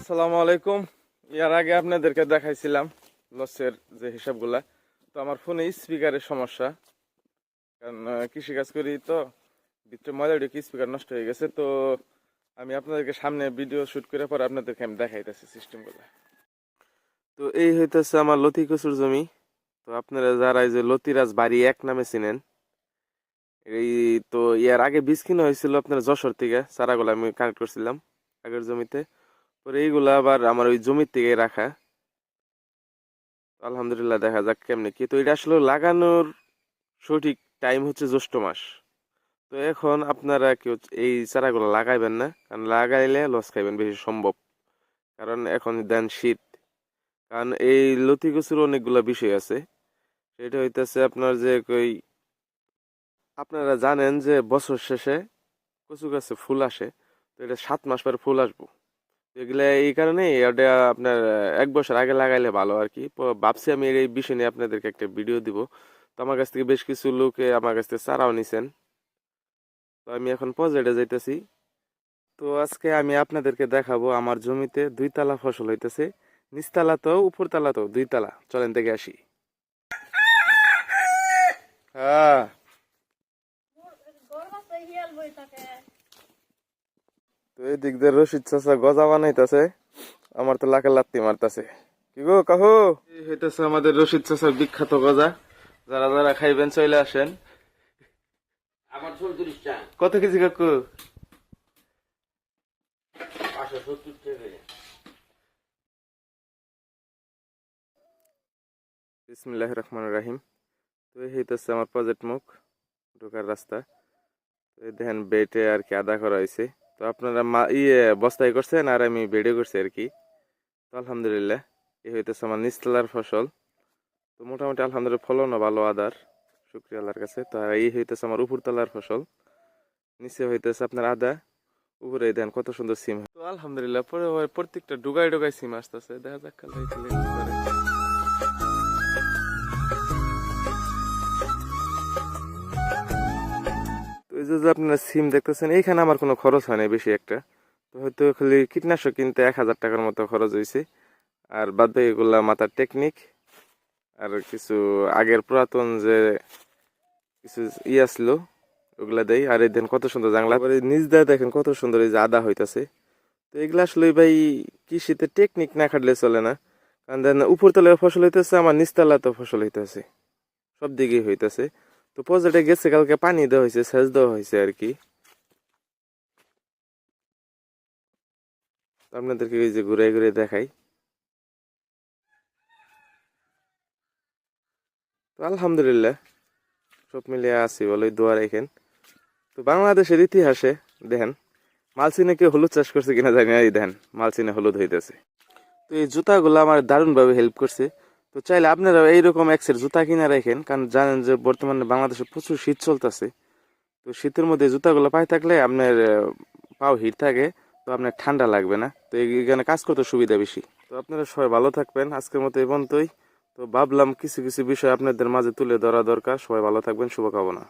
আসসালামু আলাইকুম। ইয়ার আগে আপনাদেরকে দেখাইছিলাম লসের যে হিসাবগুলা। তো আমার ফোনে স্পিকারের সমস্যা। কারণ কৃষিকাজ করি তো, ভিতরে ঢুকে স্পিকার নষ্ট হয়ে গেছে। তো আমি আপনাদেরকে সামনে ভিডিও শুট করে পরে আপনাদেরকে আমি দেখাইতেছি সিস্টেমগুলো। তো এই হইতেছে আমার লতি কচুর জমি। তো আপনারা যারা এই যে লতিরাজ বাড়ি এক নামে চিনেন, এই তো ইয়ার আগে বীজ কিনা হয়েছিল আপনার যশোর থেকে, চারাগুলো আমি কানেক্ট করছিলাম আগের জমিতে। পরে এইগুলা আবার আমার ওই জমির থেকে রাখা। আলহামদুলিল্লাহ দেখা যাক কেমনে কি। তো এটা আসলে লাগানোর সঠিক টাইম হচ্ছে জ্যৈষ্ঠ মাস। তো এখন আপনারা কেউ এই চারাগুলো লাগাইবেন না, কারণ লাগাইলে লস খাইবেন বেশি সম্ভব। কারণ এখন দেন শীত। কারণ এই লতি কচুর অনেকগুলা বিষয় আছে। সেটা হইতেছে আপনার যে কই, আপনারা জানেন যে বছর শেষে কচু গাছে ফুল আসে। তো এটা সাত মাস পরে ফুল আসব। এগুলা এই কারণে এটা আপনার এক বছর আগে লাগাইলে ভালো আর কি। ভাবছি আমি এই বিষয় নিয়ে আপনাদেরকে একটা ভিডিও দিব। তো আমার কাছ থেকে বেশ কিছু লোকে আমার কাছ থেকে চারাও নিছেন। তো আমি এখন পজেটে যাইতেছি। তো আজকে আমি আপনাদেরকে দেখাবো আমার জমিতে দুই তালা ফসল হইতেছে। নিচতলা তো উপরতলা তো দুই তালা। চলেন দেখে আসি। তো এই দিক দিয়ে রশিদ চাচা গজা বানাইতেছে আমার তো লাখে লাত্তি মারতাছে। কি গো কাহু? এই হইতেছে আমাদের রশিদ চাচার বিখ্যাত গজা। যারা যারা খাইবেন চলে আসেন। আমার চৌত্রিশটা কত কেজি কাকু? পাঁচশো সত্তর টাকা। বিসমিল্লাহ রহমান রাহিম। তো এই হইতেছে আমার প্রজেক্ট মুখ ঢোকার রাস্তা। তো দেখেন বেটে আর কি আদা করা হয়েছে তো আপনারা মা ইয়ে বস্তায় করছেন আর আমি বেডে করছি আর কি। তো আলহামদুলিল্লাহ এই হইতেছে আমার নিচতলার ফসল। তো মোটামুটি আলহামদুলিল্লাহ ফলনও ভালো, আদার। শুক্রিয়া আল্লাহর কাছে। তো এই হইতেছে আমার উপরতলার ফসল। নিচে হইতেছে আপনার আদা। উপরে দেন কত সুন্দর সিম। তো আলহামদুলিল্লাহ, পরে প্রত্যেকটা ডুগাই ডুগাই সিম আসতেছে। দেখা যাক যে আপনারা সিম দেখতেছেন, এইখানে আমার কোনো খরচ হয় বেশি একটা। তো হয়তো খালি কীটনাশক কিনতে এক হাজার টাকার মতো খরচ হয়েছে আর বাদ এগুলা মাথার টেকনিক আর কিছু আগের পুরাতন যে কিছু ই আসলো, ওগুলা দেই। আর এই দেন কত সুন্দর জাংলা। পরে নিজ দেয় দেখেন কত সুন্দর এই যে আদা হইতাছে। তো এগুলা আসলে ভাই কৃষিতে টেকনিক না খাটলে চলে না। কারণ দেন উপরতলায় ফসল হইতেছে, আমার নিচতলাতেও ফসল হইতেছে। সব দিকেই হইতেছে। তো পজেটে গেছে, কালকে পানি দেওয়া হয়েছে, সেচ দেওয়া হয়েছে আর কি। আপনাদেরকে এই যে ঘুরে ঘুরে দেখাই। তো আলহামদুলিল্লাহ, সব মিলিয়ে আছি বলে দোয়া রেখেন। তো বাংলাদেশের ইতিহাসে দেখেন, মালচিনে কেউ হলুদ চাষ করছে কিনা জানি না, এই দেখেন, মালচিনে হলুদ হইতেছে। তো এই জুতাগুলো আমার দারুণভাবে হেল্প করছে। তো চাইলে আপনারা এইরকম এক্সের জুতা কিনে রাখেন, কারণ জানেন যে বর্তমানে বাংলাদেশে প্রচুর শীত চলতেছে। তো শীতের মধ্যে জুতাগুলো পাই থাকলে আপনার পাও হিট থাকে, তো আপনার ঠান্ডা লাগবে না। তো এখানে কাজ করতে সুবিধা বেশি। তো আপনারা সবাই ভালো থাকবেন, আজকের মতো এ পর্যন্তই। তো ভাবলাম কিছু কিছু বিষয় আপনাদের মাঝে তুলে ধরা দরকার। সবাই ভালো থাকবেন, শুভকামনা।